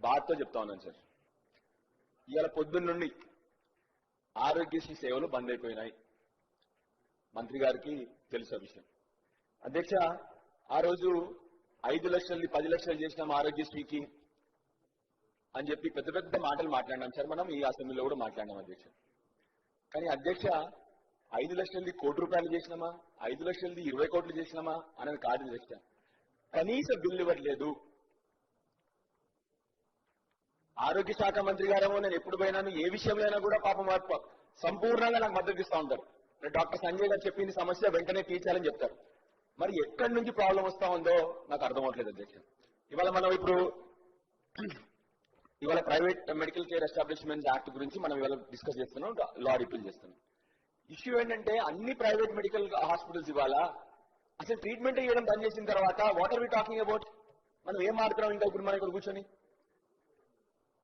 బాధతో చెప్తా ఉన్నాను సార్. ఇవాళ పొద్దున్న నుండి ఆరోగ్యశ్రీ సేవలు బంద్ అయిపోయినాయి. మంత్రి గారికి తెలుసు ఆ విషయం. అధ్యక్ష ఆ రోజు ఐదు లక్షలు పది లక్షలు చేసినాం ఆరోగ్యశ్రీకి అని చెప్పి పెద్ద పెద్ద మాటలు మాట్లాడినాం సార్. మనం ఈ అసెంబ్లీలో కూడా మాట్లాడినాం అధ్యక్ష. కానీ అధ్యక్ష ఐదు లక్షలది కోటి రూపాయలు చేసినామా? ఐదు లక్షలది ఇరవై కోట్లు చేసినామా? అనేది కాదు అధ్యక్ష. కనీస బిల్లు ఇవ్వట్లేదు. ఆరోగ్య శాఖ మంత్రి గారేమో నేను ఎప్పుడు పోయినాను ఏ విషయంలో అయినా కూడా పాపం వారు సంపూర్ణంగా నాకు మద్దతు ఇస్తా ఉంటారు. డాక్టర్ సంజయ్ గారు చెప్పింది సమస్య వెంటనే తీర్చాలని చెప్తారు. మరి ఎక్కడి నుంచి ప్రాబ్లం వస్తా ఉందో నాకు అర్థం అవట్లేదు అధ్యక్ష. ఇవాళ మనం ఇప్పుడు ఇవాళ private medical care establishment act గురించి మనం ఇవాళ డిస్కస్ చేస్తున్నాం లా రిపీల్ చేస్తున్నాం. ఇష్యూ ఏంటంటే అన్ని ప్రైవేట్ మెడికల్ హాస్పిటల్స్ ఇవాళ అసలు ట్రీట్మెంట్ ఇవ్వడం బంద్ చేసిన తర్వాత what are we talking about మనం ఏం మాట్లాడుతున్నాం? ఇంకా ఇప్పుడు మనం ఇక్కడ కూర్చొని